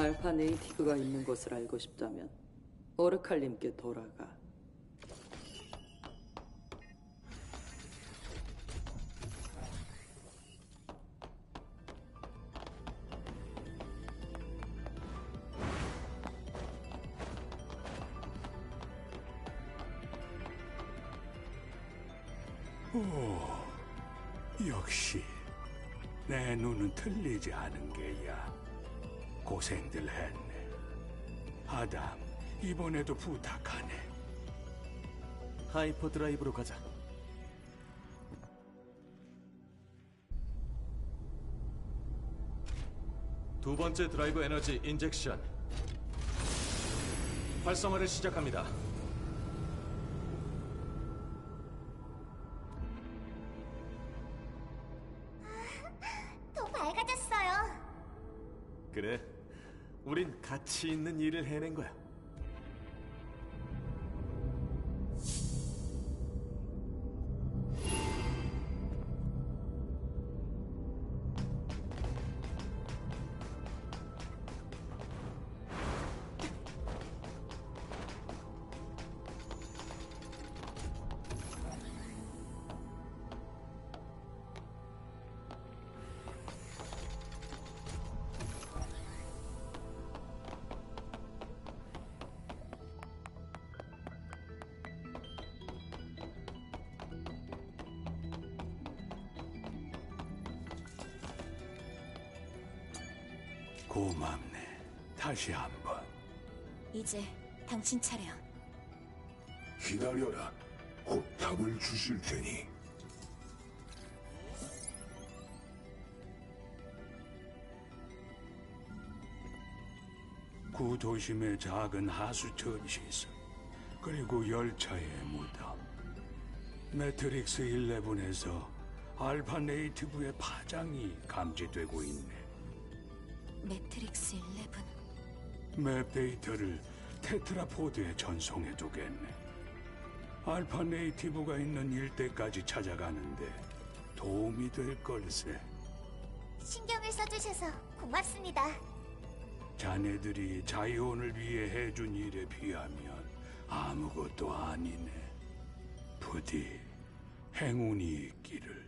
알파 네이티브가 있는 곳을 알고 싶다면 오르칼님께 돌아가. 역시 내 눈은 틀리지 않은 게야. 고생들 했네. 아담, 이번에도 부탁하네. 하이퍼 드라이브로 가자. 두 번째 드라이브 에너지 인젝션. 활성화를 시작합니다. 더 밝아졌어요. 그래. 우린 가치 있는 일을 해낸 거야. 고맙네. 다시 한 번. 이제 당신 차례야. 기다려라. 곧 답을 주실 테니. 구도심의 작은 하수처리 시설, 그리고 열차의 무덤. 매트릭스 11에서 알파 네이티브의 파장이 감지되고 있네. 매트릭스 11. 맵 데이터를 테트라포드에 전송해두겠네. 알파 네이티브가 있는 일대까지 찾아가는데 도움이 될 걸세. 신경을 써주셔서 고맙습니다. 자네들이 자이온을 위해 해준 일에 비하면 아무것도 아니네. 부디 행운이 있기를.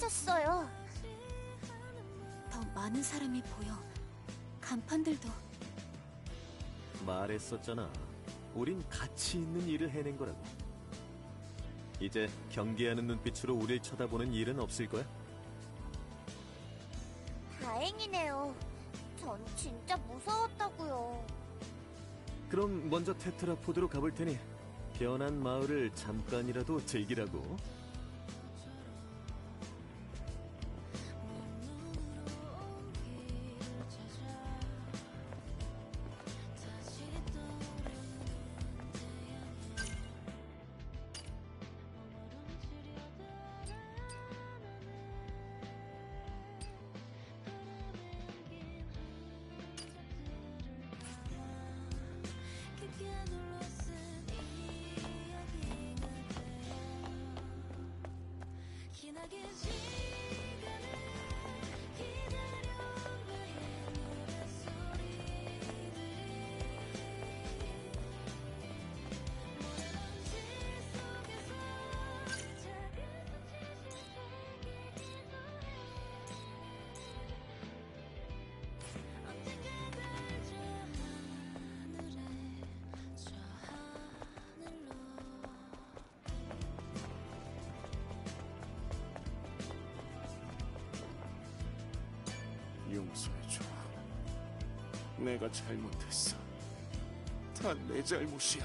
좀 달라졌어요. 더 많은 사람이 보여. 간판들도 말했었잖아. 우린 가치 있는 일을 해낸 거라고. 이제 경계하는 눈빛으로 우릴 쳐다보는 일은 없을 거야. 다행이네요. 전 진짜 무서웠다고요. 그럼 먼저 테트라포드로 가볼 테니 변한 마을을 잠깐이라도 즐기라고. 나게 지 내가 잘못했어. 다 내 잘못이야.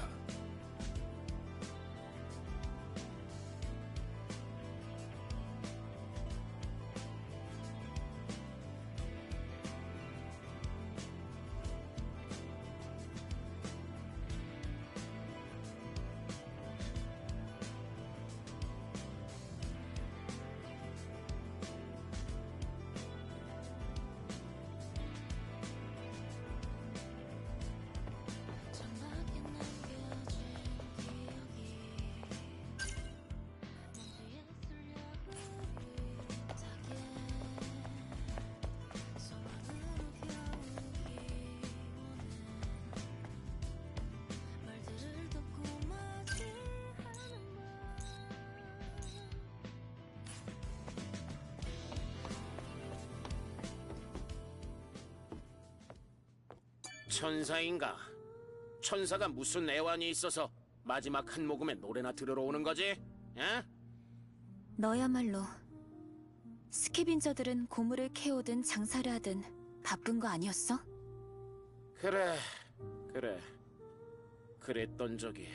천사인가? 천사가 무슨 애환이 있어서 마지막 한 모금의 노래나 들으러 오는 거지? 에? 너야말로 스캐빈저들은 고물을 캐오든 장사를 하든 바쁜 거 아니었어? 그래, 그래. 그랬던 적이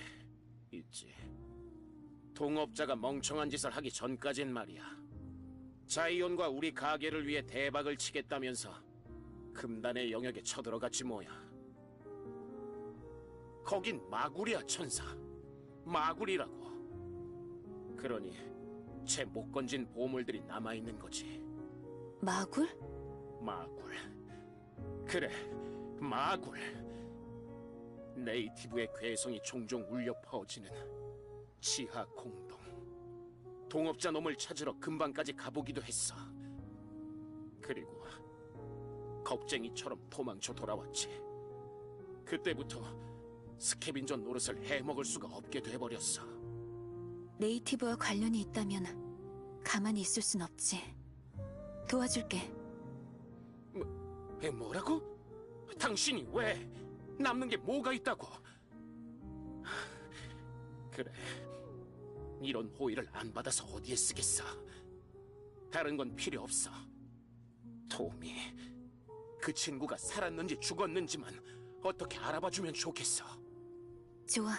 있지. 동업자가 멍청한 짓을 하기 전까진 말이야. 자이온과 우리 가게를 위해 대박을 치겠다면서 금단의 영역에 쳐들어갔지 뭐야. 거긴 마굴이야, 천사. 마굴이라고. 그러니 채 못 건진 보물들이 남아있는 거지. 마굴? 마굴. 그래, 마굴. 네이티브의 괴성이 종종 울려 퍼지는 지하 공동. 동업자 놈을 찾으러 금방까지 가보기도 했어. 그리고 겁쟁이처럼 도망쳐 돌아왔지. 그때부터 스캐빈저 노릇을 해먹을 수가 없게 돼버렸어. 네이티브와 관련이 있다면 가만히 있을 순 없지. 도와줄게. 에, 뭐라고? 당신이 왜? 남는 게 뭐가 있다고? 그래. 이런 호의를 안 받아서 어디에 쓰겠어. 다른 건 필요 없어. 토미, 그 친구가 살았는지 죽었는지만 어떻게 알아봐주면 좋겠어. 좋아.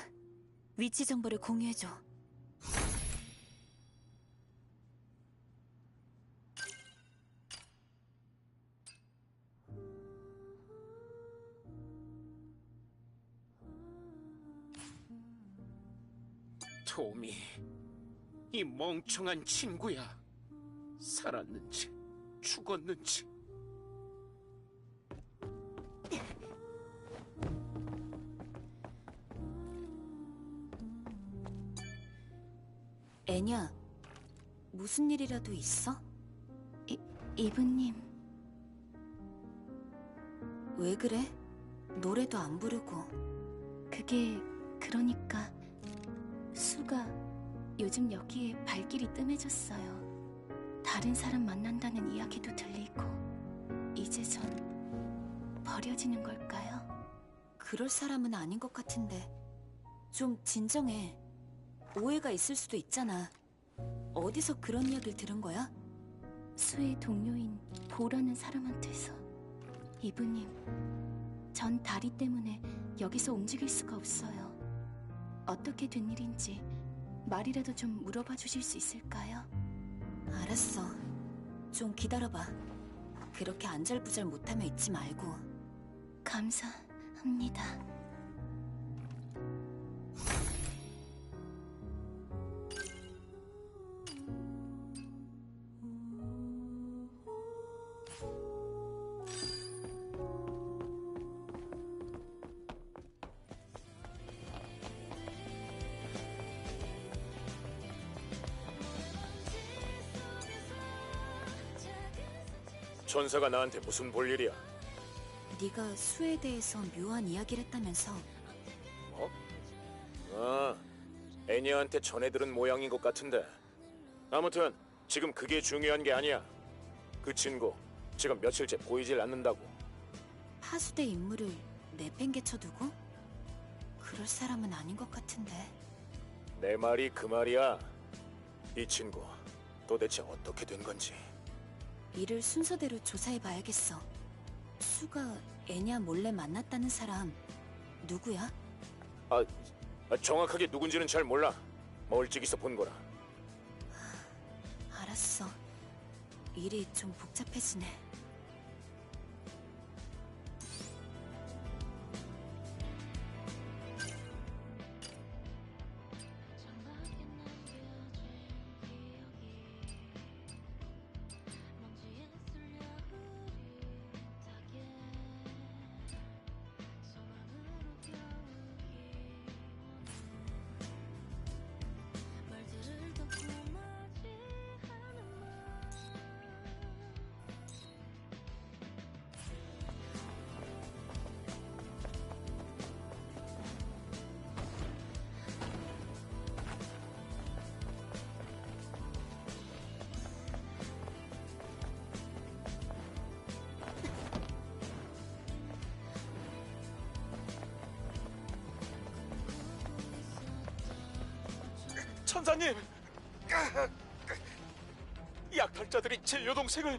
위치 정보를 공유해줘. 토미, 이 멍청한 친구야. 살았는지, 죽었는지. 무슨 일이라도 있어? 이, 이브님. 왜 그래? 노래도 안 부르고. 그게 그러니까 수가 요즘 여기에 발길이 뜸해졌어요. 다른 사람 만난다는 이야기도 들리고 이제 전 버려지는 걸까요? 그럴 사람은 아닌 것 같은데. 좀 진정해. 오해가 있을 수도 있잖아. 어디서 그런 이야기를 들은 거야? 수의 동료인 보라는 사람한테서 이브님 전 다리 때문에 여기서 움직일 수가 없어요. 어떻게 된 일인지 말이라도 좀 물어봐 주실 수 있을까요? 알았어. 좀 기다려봐. 그렇게 안절부절 못하며 있지 말고. 감사합니다. 천사가 나한테 무슨 볼일이야? 네가 수에 대해서 묘한 이야기를 했다면서 어? 아, 애니한테 전해들은 모양인 것 같은데. 아무튼 지금 그게 중요한 게 아니야. 그 친구 지금 며칠째 보이질 않는다고. 파수대 인물을 내팽개쳐 두고? 그럴 사람은 아닌 것 같은데. 내 말이 그 말이야. 이 친구 도대체 어떻게 된 건지. 이를 순서대로 조사해봐야겠어. 수가 애냐 몰래 만났다는 사람 누구야? 아, 아, 정확하게 누군지는 잘 몰라. 멀찍이서 본 거라. 알았어. 일이 좀 복잡해지네. 천사님! 약탈자들이 제 여동생을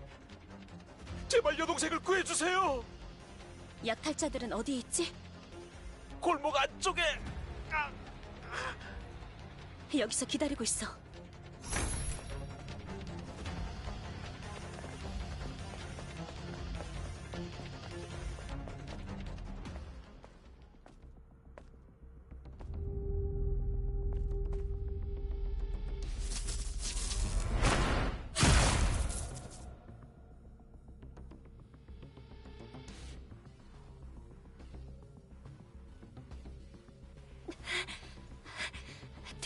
제발 여동생을 구해주세요. 약탈자들은 어디 있지? 골목 안쪽에 여기서 기다리고 있어.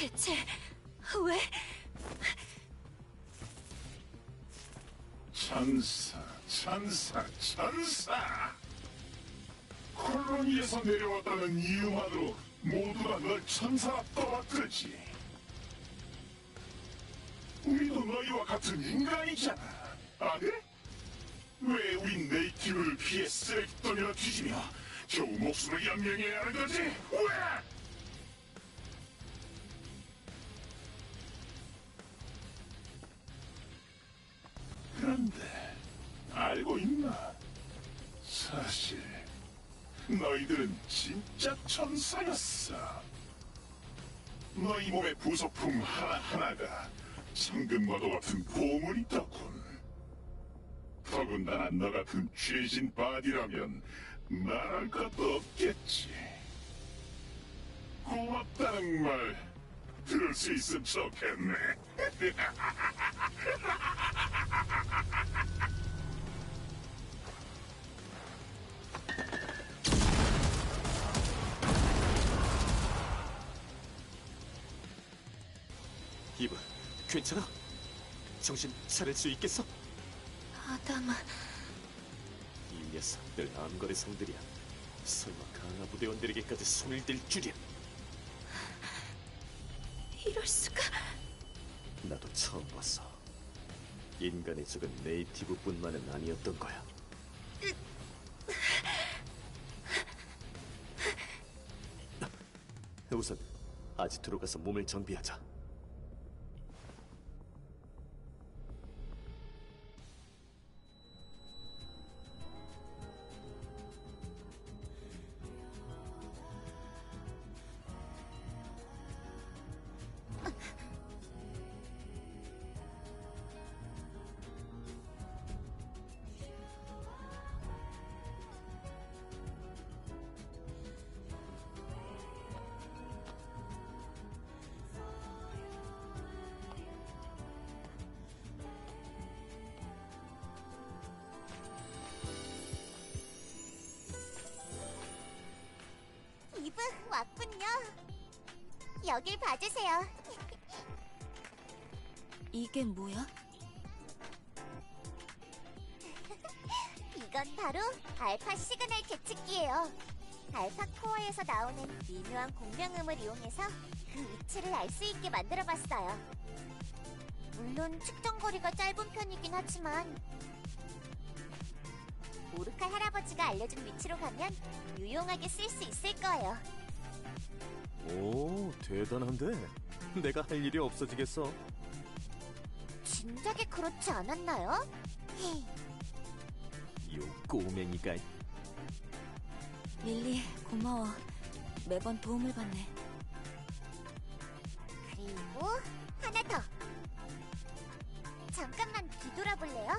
대체 왜? 천사, 천사, 천사. 콜로니에서 내려왔다는 이유만으로 모두가 널 천사라 떠받들지. 우리도 너희와 같은 인간이잖아. 아니? 왜 우리 네이티브를 피해 쓰레기통이나 뒤지며 겨우 목숨을 연명해야 하는 거지? 왜? 너희들은 진짜 천사였어. 너희 몸의 부속품 하나하나가 상금과도 같은 보물이더군. 더군다나 너 같은 죄진 바디라면 말할 것도 없겠지. 고맙다는 말 들을 수 있으면 좋겠네. 이브, 괜찮아? 정신 차릴 수 있겠어? 아담아, 이 녀석들 암거래 상들이야. 설마 강화 부대원들에게까지 손을 댈 줄이야. 이럴 수가. 나도 처음 봤어. 인간의 적은 네이티브뿐만은 아니었던 거야. 우선 아지트로 가서 몸을 정비하자. 왔군요. 여길 봐주세요. 이게 뭐야? 이건 바로 알파 시그널 계측기예요. 알파 코어에서 나오는 미묘한 공명음을 이용해서 그 위치를 알 수 있게 만들어봤어요. 물론 측정 거리가 짧은 편이긴 하지만 오르칼 할아버지가 알려준 위치로 가면 유용하게 쓸 수 있을 거예요. 오, 대단한데? 내가 할 일이 없어지겠어. 진작에 그렇지 않았나요? 헤이, 요 꼬맹이가 릴리, 고마워. 매번 도움을 받네. 그리고 하나 더. 잠깐만 뒤돌아볼래요?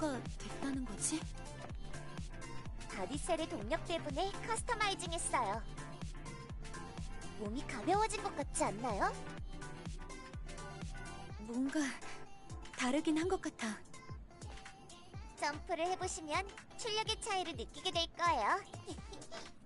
뭐가 됐다는 거지? 바디셀의 동력 때문에 커스터마이징 했어요. 몸이 가벼워진 것 같지 않나요? 뭔가 다르긴 한 것 같아. 점프를 해보시면 출력의 차이를 느끼게 될 거예요.